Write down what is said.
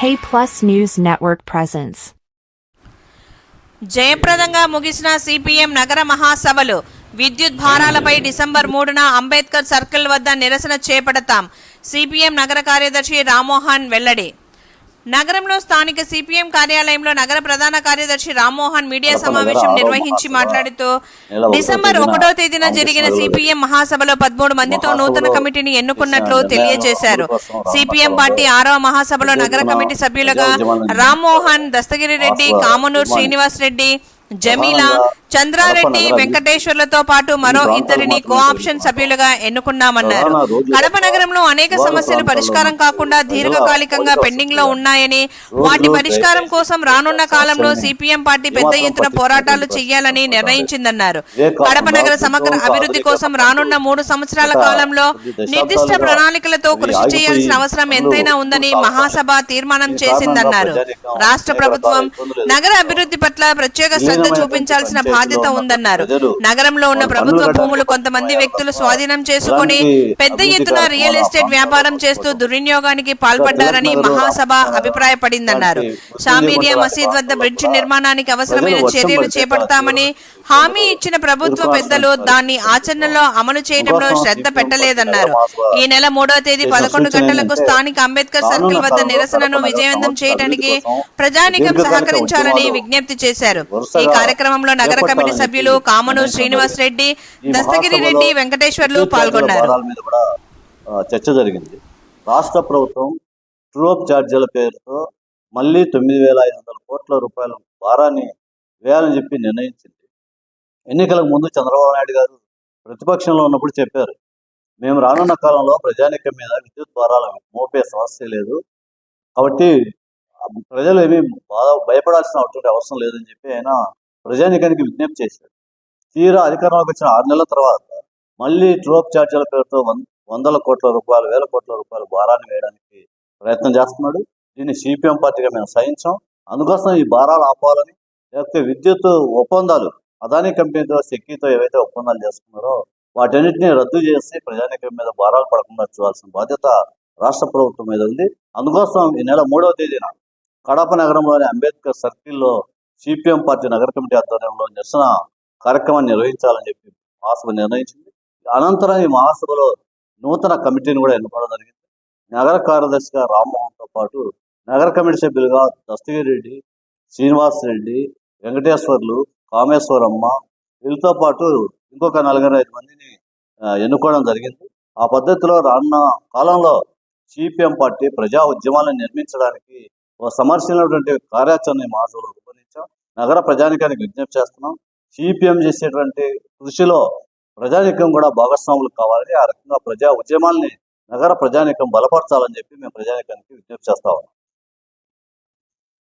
K Plus News Network presents. జయప్రదంగా ముగిసిన CPM నగర మహాసభలు. విద్యుత్ భారాలపై డిసెంబర్ మూడున అంబేద్కర్ సర్కిల్ వద్ద నిరసన చేపడతాం. సిపిఎం నగర కార్యదర్శి రామ్మోహన్ వెల్లడి. నగరంలో స్థానిక సిపిఎం కార్యాలయంలో నగర ప్రధాన కార్యదర్శి రామ్మోహన్ మీడియా సమావేశం నిర్వహించి మాట్లాడుతూ డిసెంబర్ ఒకటో తేదీన జరిగిన సిపిఎం మహాసభలో పదమూడు మందితో నూతన కమిటీని ఎన్నుకున్నట్లు తెలియజేశారు. సిపిఎం పార్టీ ఆరవ మహాసభలో నగర కమిటీ సభ్యులుగా రామ్మోహన్ దస్తగిరి రెడ్డి కామనూర్ శ్రీనివాస్ రెడ్డి జమీలా చంద్రారెడ్డి వెంకటేశ్వర్లతో పాటు మరో ఇద్దరిని కోఆప్షన్ సభ్యులుగా ఎన్నుకున్నామన్నారు. కడప నగరంలో అనేక సమస్యలు పరిష్కారం కాకుండా దీర్ఘకాలికంగా పెండింగ్లో ఉన్నాయని వాటి పరిష్కారం కోసం రానున్న కాలంలో సిపిఎం పార్టీ పెద్ద ఎత్తున పోరాటాలు చేయాలని నిర్ణయించిందన్నారు. కడప నగర సమగ్ర అభివృద్ధి కోసం రానున్న మూడు సంవత్సరాల కాలంలో నిర్దిష్ట ప్రణాళికలతో కృషి చేయాల్సిన అవసరం ఎంతైనా ఉందని మహాసభ తీర్మానం చేసిందన్నారు. రాష్ట్ర ప్రభుత్వం నగర అభివృద్ధి పట్ల ప్రత్యేక శ్రద్ధ చూపించాల్సిన బాధ్యత ఉందన్నారు. నగరంలో ఉన్న ప్రభుత్వ భూములు కొంతమంది వ్యక్తులు స్వాధీనం చేసుకుని పెద్ద ఎత్తున రియల్ ఎస్టేట్ వ్యాపారం చేస్తూ దుర్వినియోగానికి పాల్పడ్డారని మహాసభ అభిప్రాయపడిందన్నారు. షామీరియా మసీద్ వద్ద బ్రిడ్జ్ నిర్మాణానికి అవసరమైన చర్యలు చేపడతామని హామీ ఇచ్చిన ప్రభుత్వ పెద్దలు దాన్ని ఆచరణలో అమలు చేయడంలో శ్రద్ధ పెట్టలేదన్నారు. ఈ నెల మూడో తేదీ పదకొండు గంటలకు స్థానిక అంబేద్కర్ సర్కిల్ వద్ద నిరసనను విజయవంతం చేయడానికి ప్రజానికం సహకరించాలని విజ్ఞప్తి చేశారు. ఈ కార్యక్రమంలో నగర కమిటీ సభ్యులు కామను శ్రీనివాస్ రెడ్డి దస్తగిరి రెడ్డి వెంకటేశ్వర్లు పాల్గొన్నారు. చర్చ జరిగింది. రాష్ట్ర ప్రభుత్వం ట్రూప్ ఛార్జీల పేరుతో మళ్ళీ తొమ్మిది వేల ఐదు వందల కోట్ల రూపాయల భారాన్ని వేయాలని చెప్పి నిర్ణయించింది. ఎన్నికలకు ముందు చంద్రబాబు నాయుడు గారు ప్రతిపక్షంలో ఉన్నప్పుడు చెప్పారు మేము రానున్న కాలంలో ప్రజానికం మీద విద్యుత్ భారాలు మోపే సమస్య లేదు. కాబట్టి ప్రజలు ఏమీ బాధ భయపడాల్సిన అటువంటి అవసరం లేదని చెప్పి ఆయన ప్రజానికానికి విజ్ఞప్తి చేశారు. తీరా అధికారంలోకి వచ్చిన ఆరు నెలల తర్వాత మళ్ళీ ట్రోప్ ఛార్జీల పేరుతో వందల కోట్ల రూపాయలు వేల కోట్ల రూపాయల భారాన్ని వేయడానికి ప్రయత్నం చేస్తున్నాడు. దీన్ని సిపిఎం పార్టీగా మేము సహించాం. అందుకోసం ఈ భారాలు ఆపాలని లేకపోతే విద్యుత్ ఒప్పందాలు అదానీ కంపెనీతో సెక్కీతో ఏవైతే ఒప్పందాలు చేసుకున్నారో వాటన్నిటిని రద్దు చేసి ప్రజానీకం మీద భారాలు పడకుండా చూడాల్సిన బాధ్యత రాష్ట్ర ప్రభుత్వం మీద ఉంది. అందుకోసం ఈ నెల మూడవ తేదీన కడప నగరంలోని అంబేద్కర్ సర్కిల్లో సిపిఎం పార్టీ నగర కమిటీ ఆధ్వర్యంలో నిరసన కార్యక్రమాన్ని నిర్వహించాలని చెప్పి మహాసభ నిర్ణయించింది. అనంతరం ఈ మహాసభలో నూతన కమిటీని కూడా ఎన్నుకోవడం జరిగింది. నగర కార్యదర్శిగా రామ్మోహన్తో పాటు నగర కమిటీ సభ్యులుగా దస్తగిరి రెడ్డి శ్రీనివాస్ రెడ్డి వెంకటేశ్వర్లు కామేశ్వరమ్మ వీళ్ళతో పాటు ఇంకొక నలుగురు ఐదు మందిని ఎన్నుకోవడం జరిగింది. ఆ పద్ధతిలో రానున్న కాలంలో సిపిఎం పార్టీ ప్రజా ఉద్యమాలను నిర్మించడానికి ఒక సమర్శనటువంటి కార్యాచరణ మార్గంలో రూపొందించాం. నగర ప్రజానికానికి విజ్ఞప్తి చేస్తున్నాం. సిపిఎం చేసేటువంటి కృషిలో ప్రజానికం కూడా భాగస్వాములు కావాలని ఆ రకంగా ప్రజా ఉద్యమాల్ని నగర ప్రజానికం బలపరచాలని చెప్పి మేము ప్రజానికానికి విజ్ఞప్తి చేస్తా ఉన్నాం.